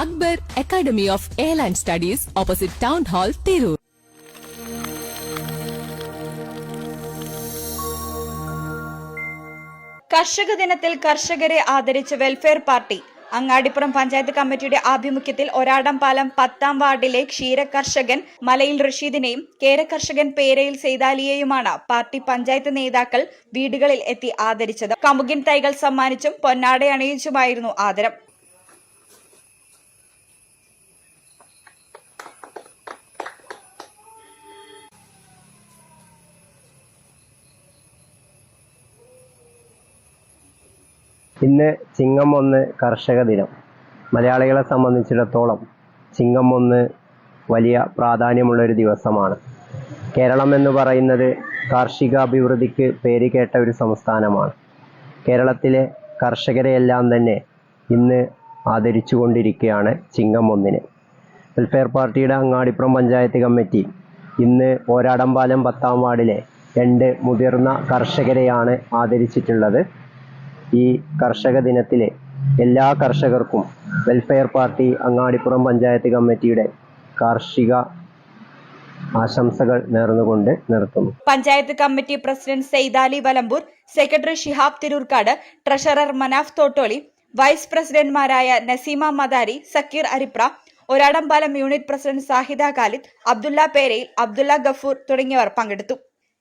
Akbar academy of airline studies opposite town hall Tirur. കർഷക ദിനത്തിൽ കർഷകരെ ആദരിച്ച വെൽഫെയർ പാർട്ടി അങ്ങാടിപ്പുറം പഞ്ചായത്ത് കമ്മിറ്റിയുടെ ആഭിമുഖ്യത്തിൽ ഒരാടംപാലം പത്താം വാർഡിലെ ക്ഷീര കർഷകൻ മലയിൽ റഷീദിനെയും കേര കർഷകൻ പേരയിൽ സെയ്താലിയെയുമാണ് പാർട്ടി പഞ്ചായത്ത് നേതാക്കൾ വീടുകളിൽ എത്തി ആദരിച്ചത്. കമുകിൻ തൈകൾ സമ്മാനിച്ചും പൊന്നാടയണിയിച്ചുമായിരുന്നു ആദരം. ഇന്ന് ചിങ്ങം ഒന്ന് കർഷക ദിനം. മലയാളികളെ സംബന്ധിച്ചിടത്തോളം ചിങ്ങം ഒന്ന് വലിയ പ്രാധാന്യമുള്ള ഒരു ദിവസമാണ്. കേരളം എന്ന് പറയുന്നത് കാർഷികാഭിവൃദ്ധിക്ക് പേര് കേട്ട ഒരു സംസ്ഥാനമാണ്. കേരളത്തിലെ കർഷകരെയെല്ലാം തന്നെ ഇന്ന് ആദരിച്ചു കൊണ്ടിരിക്കുകയാണ് ചിങ്ങം ഒന്നിന്. വെൽഫെയർ പാർട്ടിയുടെ അങ്ങാടിപ്പുറം പഞ്ചായത്ത് കമ്മിറ്റി ഇന്ന് ഓരാടംപാലം പത്താം വാർഡിലെ രണ്ട് മുതിർന്ന കർഷകരെയാണ് ആദരിച്ചിട്ടുള്ളത്. ഈ കർഷക ദിനത്തിലെ എല്ലാ കർഷകർക്കും വെൽഫെയർ പാർട്ടി അങ്ങാടിപ്പുറം പഞ്ചായത്ത് കമ്മിറ്റിയുടെ കാർഷിക ആശംസകൾ നേർന്നുകൊണ്ട് നിർത്തുന്നു. Panchayat committee president Saidali Valamboor secretary Shihab Thiroorkkad treasurer Manaf Thottoli vice പ്രസിഡന്റ്മാരായ Naseema Madari Zakir Aripra Oradampalam unit president Sahida Khalid Abdulla Perayil Abdulla Gafoor തുടങ്ങിയവർ പങ്കെടുത്തു.